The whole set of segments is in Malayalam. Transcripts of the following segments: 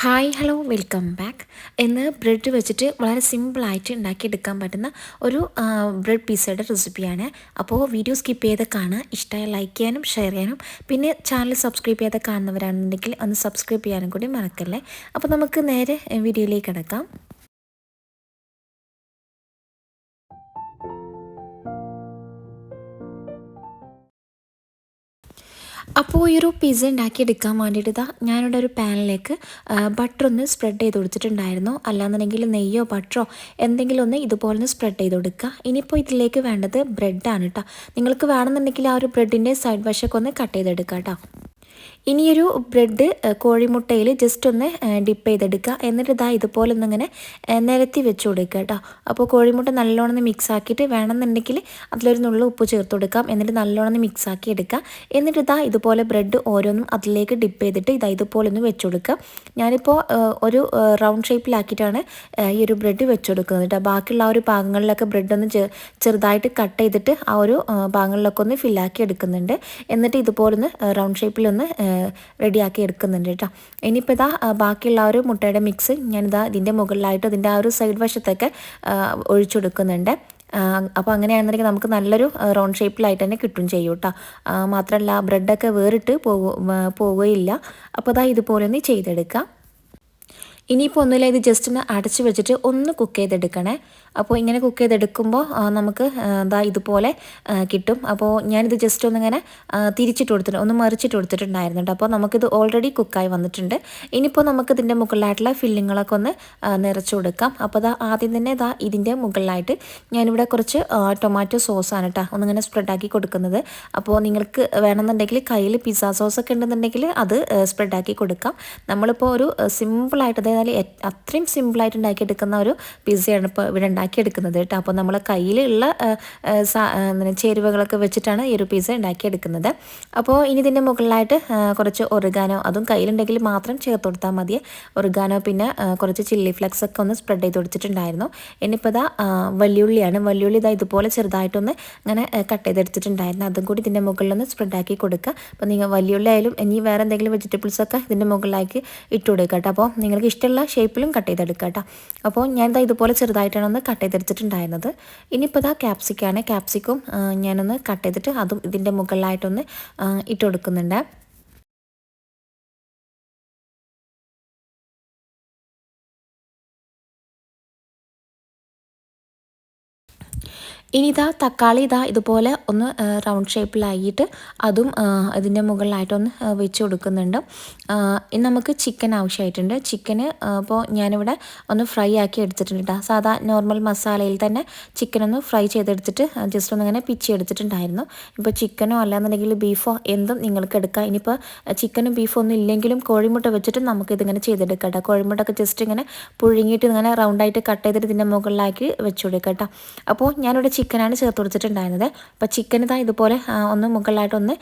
Hi hello welcome back. ഇന്ന് ബ്രെഡ് വെച്ചിട്ട് വളരെ സിമ്പിളായിട്ട് ഉണ്ടാക്കിയെടുക്കാൻ പറ്റുന്ന ഒരു ബ്രെഡ് പീസയുടെ റെസിപ്പിയാണ്. അപ്പോൾ വീഡിയോ സ്കിപ്പ് ചെയ്ത് കാണുക ഇഷ്ടമായ ലൈക്ക് ചെയ്യാനും ഷെയർ ചെയ്യാനും. പിന്നെ ചാനൽ സബ്സ്ക്രൈബ് ചെയ്ത് കാണുന്നവരാണെന്നുണ്ടെങ്കിൽ ഒന്ന് സബ്സ്ക്രൈബ് ചെയ്യാനും കൂടി മറക്കല്ലേ? അപ്പോൾ നമുക്ക് നേരെ വീഡിയോയിലേക്ക് കിടക്കാം. അപ്പോൾ ഈ ഒരു പിസ്സ ഉണ്ടാക്കിയെടുക്കാൻ വേണ്ടിയിട്ട് ഇതാ ഞാനിവിടെ ഒരു പാനിലേക്ക് ബട്ടർ ഒന്ന് സ്പ്രെഡ് ചെയ്ത് കൊടുത്തിട്ടുണ്ടായിരുന്നു. അല്ലാന്നുണ്ടെങ്കിൽ നെയ്യോ ബട്ടറോ എന്തെങ്കിലും ഒന്ന് ഇതുപോലെ ഒന്ന് സ്പ്രെഡ് ചെയ്ത് കൊടുക്കുക. ഇനിയിപ്പോൾ ഇതിലേക്ക് വേണ്ടത് ബ്രെഡാണ് കേട്ടോ നിങ്ങൾക്ക് വേണമെന്നുണ്ടെങ്കിൽ ആ ഒരു ബ്രെഡിന്റെ സൈഡ് വശമൊക്കെ ഒന്ന് കട്ട് ചെയ്തെടുക്കാം കേട്ടോ ഇനിയൊരു ബ്രെഡ് കോഴിമുട്ടയിൽ ജസ്റ്റ് ഒന്ന് ഡിപ്പ് ചെയ്തെടുക്കുക. എന്നിട്ട് ഇതാ ഇതുപോലെ ഒന്നിങ്ങനെ നിരത്തി വെച്ച് കൊടുക്കുക കേട്ടോ അപ്പോൾ കോഴിമുട്ട നല്ലോണം മിക്സ് ആക്കിയിട്ട് വേണമെന്നുണ്ടെങ്കിൽ അതിലൊരു നുള്ള ഉപ്പ് ചേർത്ത് കൊടുക്കാം. എന്നിട്ട് നല്ലോണം മിക്സ് ആക്കി എടുക്കുക. എന്നിട്ട് ഇതാ ഇതുപോലെ ബ്രെഡ് ഓരോന്നും അതിലേക്ക് ഡിപ്പ് ചെയ്തിട്ട് ഇതാ ഇതുപോലെ ഒന്ന് വെച്ച് കൊടുക്കുക. ഞാനിപ്പോൾ ഒരു റൗണ്ട് ഷേപ്പിലാക്കിയിട്ടാണ് ഈ ഒരു ബ്രെഡ് വെച്ച് കൊടുക്കുന്നത് കേട്ടോ ബാക്കിയുള്ള ആ ഒരു ഭാഗങ്ങളിലൊക്കെ ബ്രെഡ് ഒന്ന് ചെറുതായിട്ട് കട്ട് ചെയ്തിട്ട് ആ ഒരു ഭാഗങ്ങളിലൊക്കെ ഒന്ന് ഫില്ലാക്കി എടുക്കുന്നുണ്ട്. എന്നിട്ട് ഇതുപോലെ ഒന്ന് റൗണ്ട് ഷേപ്പിലൊന്ന് റെഡിയാക്കി എടുക്കുന്നുണ്ട് കേട്ടോ. ഇനിയിപ്പോൾ ഇതാ ബാക്കിയുള്ള ഒരു മുട്ടയുടെ മിക്സ് ഞാനിതാ ഇതിന്റെ മുകളിലായിട്ട് ഇതിന്റെ ആ ഒരു സൈഡ് വശത്തൊക്കെ ഒഴിച്ചെടുക്കുന്നുണ്ട് അപ്പോൾ അങ്ങനെയാണെന്നുണ്ടെങ്കിൽ നമുക്ക് നല്ലൊരു റൗണ്ട് ഷേപ്പിലായിട്ട് തന്നെ കിട്ടും ചെയ്യും കേട്ടോ. മാത്രമല്ല ബ്രെഡൊക്കെ വേറിട്ട് പോകുക പോവുകയില്ല. അപ്പോൾ അതാ ഇതുപോലെ ഒന്ന് ചെയ്തെടുക്കാം. ഇനിയിപ്പോൾ ഒന്നുമില്ല ഇത് ജസ്റ്റ് ഒന്ന് അടച്ച് വെച്ചിട്ട് ഒന്ന് കുക്ക് ചെയ്തെടുക്കണേ. അപ്പോൾ ഇങ്ങനെ കുക്ക് ചെയ്തെടുക്കുമ്പോൾ നമുക്ക് എന്താ ഇതുപോലെ കിട്ടും. അപ്പോൾ ഞാനിത് ജസ്റ്റ് ഒന്നിങ്ങനെ തിരിച്ചിട്ട് കൊടുത്തിട്ട് ഒന്ന് മറിച്ചിട്ട് കൊടുത്തിട്ടുണ്ടായിരുന്നു കേട്ടോ അപ്പോൾ നമുക്കിത് ഓൾറെഡി കുക്കായി വന്നിട്ടുണ്ട്. ഇനിയിപ്പോൾ നമുക്ക് ഇതിന്റെ മുകളിലായിട്ടുള്ള ഫില്ലിങ്ങുകളൊക്കെ ഒന്ന് നിറച്ചു കൊടുക്കാം. അപ്പോൾ അതാ ആദ്യം തന്നെ ഇതാ ഇതിന്റെ മുകളിലായിട്ട് ഞാനിവിടെ കുറച്ച് ടൊമാറ്റോ സോസാണ് കേട്ടോ ഒന്നിങ്ങനെ സ്പ്രെഡാക്കി കൊടുക്കുന്നത്. അപ്പോൾ നിങ്ങൾക്ക് വേണമെന്നുണ്ടെങ്കിൽ കയ്യിൽ പിസ്സ സോസൊക്കെ ഉണ്ടെന്നുണ്ടെങ്കിൽ അത് സ്പ്രെഡാക്കി കൊടുക്കാം. നമ്മളിപ്പോൾ ഒരു സിമ്പിളായിട്ട് അതായത് അത്രയും സിമ്പിളായിട്ട് ഉണ്ടാക്കിയെടുക്കുന്ന ഒരു പിസ്സയാണ് ഇപ്പോൾ ഇവിടെ ഉണ്ടാക്കിയെടുക്കുന്നത് കേട്ടോ. അപ്പോൾ നമ്മൾ കയ്യിലുള്ള ചേരുവകളൊക്കെ വെച്ചിട്ടാണ് ഈ ഒരു പിസ്സ ഉണ്ടാക്കിയെടുക്കുന്നത്. അപ്പോൾ ഇനി ഇതിന്റെ മുകളിലായിട്ട് കുറച്ച് ഒറുഗാനോ അതും കയ്യിലുണ്ടെങ്കിൽ മാത്രം ചേർത്ത് കൊടുത്താൽ മതി. ഒറുഗാനോ പിന്നെ കുറച്ച് ചില്ലി ഫ്ലെക്സ് ഒക്കെ ഒന്ന് സ്പ്രെഡ് ചെയ്ത് കൊടുത്തിട്ടുണ്ടായിരുന്നു. ഇനിയിപ്പോൾ ഇതാ വലിയുള്ളിയാണ് വലിയുള്ളി ഇതാ ഇതുപോലെ ചെറുതായിട്ടൊന്ന് ഇങ്ങനെ കട്ട് ചെയ്തെടുത്തിട്ടുണ്ടായിരുന്നു. അതും കൂടി ഇതിന്റെ മുകളിലൊന്ന് സ്പ്രെഡാക്കി കൊടുക്കുക. അപ്പോൾ നിങ്ങൾ വലിയുള്ളി ആയാലും ഇനി വേറെ എന്തെങ്കിലും വെജിറ്റബിൾസൊക്കെ ഇതിന്റെ മുകളിലേക്ക് ഇട്ട് കൊടുക്കുക കേട്ടോ. അപ്പോൾ നിങ്ങൾക്ക് ഇഷ്ടമുള്ള ഷേപ്പിലും കട്ട് ചെയ്തെടുക്കുക കേട്ടോ. അപ്പോൾ ഞാൻ ഇതാ ഇതുപോലെ ചെറുതായിട്ടാണ് ഒന്ന് കട്ട് ചെയ്തെടുത്തിട്ടുണ്ടായിരുന്നത്. ഇനിയിപ്പോൾ ഇതാ ക്യാപ്സിക്കാണ് ക്യാപ്സിക്കും ഞാനൊന്ന് കട്ട് ചെയ്തിട്ട് അതും ഇതിന്റെ മുകളിലായിട്ടൊന്ന് ഇട്ട് കൊടുക്കുന്നുണ്ട്. ഇനി ഇതാ തക്കാളി ഇതാ ഇതുപോലെ ഒന്ന് റൗണ്ട് ഷേപ്പിലായിട്ട് അതും ഇതിന്റെ മുകളിലായിട്ടൊന്ന് വെച്ച് കൊടുക്കുന്നുണ്ട്. ഇനി നമുക്ക് ചിക്കൻ ആവശ്യമായിട്ടുണ്ട് ചിക്കന് ഇപ്പോൾ ഞാനിവിടെ ഒന്ന് ഫ്രൈ ആക്കി എടുത്തിട്ടുണ്ട് സാധാ നോർമൽ മസാലയിൽ തന്നെ ചിക്കൻ ഒന്ന് ഫ്രൈ ചെയ്തെടുത്തിട്ട് ജസ്റ്റ് ഒന്ന് ഇങ്ങനെ പിച്ചി എടുത്തിട്ടുണ്ടായിരുന്നു. ഇപ്പോൾ ചിക്കനോ അല്ലാന്നുണ്ടെങ്കിൽ ബീഫോ എന്തും നിങ്ങൾക്ക് എടുക്കാം. ഇനിയിപ്പോൾ ചിക്കനും ബീഫോ ഒന്നും ഇല്ലെങ്കിലും കോഴിമുട്ട വെച്ചിട്ട് നമുക്ക് ഇതിങ്ങനെ ചെയ്തെടുക്കാം കേട്ടോ കോഴിമുട്ടൊക്കെ ജസ്റ്റ് ഇങ്ങനെ പുഴുങ്ങിയിട്ട് ഇങ്ങനെ റൗണ്ടായിട്ട് കട്ട് ചെയ്തിട്ട് ഇതിന്റെ മുകളിലാക്കി വെച്ചു കൊടുക്കാം കേട്ടോ അപ്പോൾ ഞാനിവിടെ ചിക്കനാണ് ചേർത്ത് കൊടുത്തിട്ടുണ്ടായിരുന്നത്. അപ്പോൾ ചിക്കൻ ഇതാ ഇതുപോലെ ഒന്ന് മുകളിലായിട്ടൊന്ന്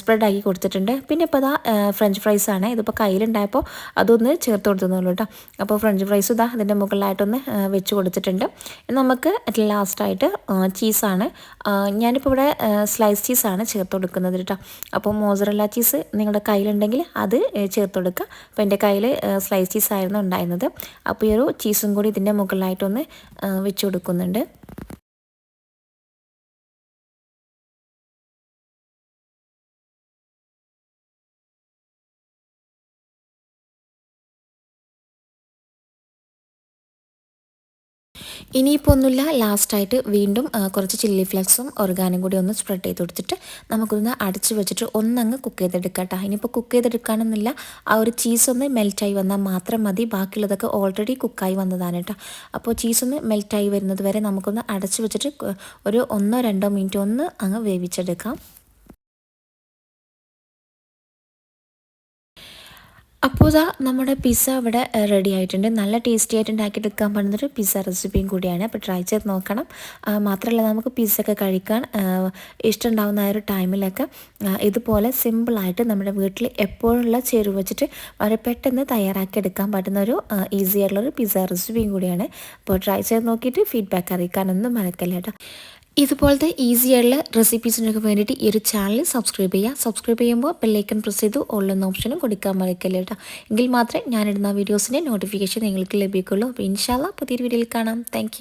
സ്പ്രെഡാക്കി കൊടുത്തിട്ടുണ്ട്. പിന്നെ ഇപ്പോൾ ഇതാ ഫ്രഞ്ച് ഫ്രൈസ് ആണ്. ഇതിപ്പോൾ കയ്യിലുണ്ടായപ്പോൾ അതൊന്ന് ചേർത്ത് കൊടുത്തുന്നുള്ളൂ കേട്ടോ. അപ്പോൾ ഫ്രഞ്ച് ഫ്രൈസ് ഇതാ ഇതിന്റെ മുകളിലായിട്ടൊന്ന് വെച്ച് കൊടുത്തിട്ടുണ്ട്. നമുക്ക് ലാസ്റ്റായിട്ട് ചീസാണ് ഞാനിപ്പോൾ ഇവിടെ സ്ലൈസ് ചീസാണ് ചേർത്ത് കൊടുക്കുന്നത് കേട്ടോ. അപ്പോൾ മോസറല്ല ചീസ് നിങ്ങളുടെ കയ്യിലുണ്ടെങ്കിൽ അത് ചേർത്ത് കൊടുക്കുക. അപ്പോൾ എന്റെ കയ്യിൽ സ്ലൈസ് ചീസായിരുന്നു ഉണ്ടായിരുന്നത്. അപ്പോൾ ഈ ഒരു ചീസും കൂടി ഇതിന്റെ മുകളിലായിട്ടൊന്ന് വെച്ച് കൊടുക്കുന്നുണ്ട്. ഇനിയിപ്പോൾ ഒന്നുമില്ല ലാസ്റ്റായിട്ട് വീണ്ടും കുറച്ച് ചില്ലി ഫ്ലക്സും ഓർഗാനും കൂടി ഒന്ന് സ്പ്രെഡ് ചെയ്ത് കൊടുത്തിട്ട് നമുക്കൊന്ന് അടച്ചു വെച്ചിട്ട് ഒന്നങ്ങ് കുക്ക് ചെയ്തെടുക്കാം കേട്ടോ ഇനിയിപ്പോൾ കുക്ക് ചെയ്തെടുക്കാനൊന്നുമില്ല. ആ ഒരു ചീസ് ഒന്ന് മെൽറ്റായി വന്നാൽ മാത്രം മതി. ബാക്കിയുള്ളതൊക്കെ ഓൾറെഡി കുക്കായി വന്നതാണ് കേട്ടോ അപ്പോൾ ചീസ് ഒന്ന് മെൽറ്റായി വരുന്നത് വരെ നമുക്കൊന്ന് അടച്ചു വെച്ചിട്ട് ഒരു ഒന്നോ രണ്ടോ മിനിറ്റ് ഒന്ന് അങ്ങ് വേവിച്ചെടുക്കാം. അപ്പോൾ ഇതാ നമ്മുടെ പിസ്സ ഇവിടെ റെഡി ആയിട്ടുണ്ട്. നല്ല ടേസ്റ്റി ആയിട്ട് ഉണ്ടാക്കിയെടുക്കാൻ പറ്റുന്നൊരു പിസ്സ റെസിപ്പിയും കൂടിയാണ്. അപ്പോൾ ട്രൈ ചെയ്ത് നോക്കണം. മാത്രമല്ല നമുക്ക് പിസ്സ ഒക്കെ കഴിക്കാൻ ഇഷ്ടമുണ്ടാകുന്ന ആ ഒരു ടൈമിലൊക്കെ ഇതുപോലെ സിമ്പിളായിട്ട് നമ്മുടെ വീട്ടിൽ എപ്പോഴുള്ള ചേരുവ വെച്ചിട്ട് വളരെ പെട്ടെന്ന് തയ്യാറാക്കി എടുക്കാൻ പറ്റുന്ന ഒരു ഈസി ആയിട്ടുള്ളൊരു പിസ്സ റെസിപ്പിയും കൂടിയാണ്. അപ്പോൾ ട്രൈ ചെയ്ത് നോക്കിയിട്ട് ഫീഡ്ബാക്ക് അറിയിക്കാനൊന്നും മറക്കല്ല കേട്ടോ. ഇതുപോലത്തെ ഈസി ആയിട്ടുള്ള റെസിപ്പീസിനൊക്കെ വേണ്ടിയിട്ട് ഈ ഒരു ചാനൽ സബ്സ്ക്രൈബ് ചെയ്യുക. സബ്സ്ക്രൈബ് ചെയ്യുമ്പോൾ ബെല്ലൈക്കൺ പ്രസ് ചെയ്ത് ഓൺലൈൻ ഓപ്ഷനും കൊടുക്കാൻ മറക്കല്ലേ കേട്ടോ. എങ്കിൽ മാത്രമേ ഞാനിടുന്ന വീഡിയോസിന്റെ നോട്ടിഫിക്കേഷൻ നിങ്ങൾക്ക് ലഭിക്കുള്ളൂ അപ്പോൾ ഇൻഷാല്ല പുതിയൊരു വീഡിയോയിൽ കാണാം. താങ്ക്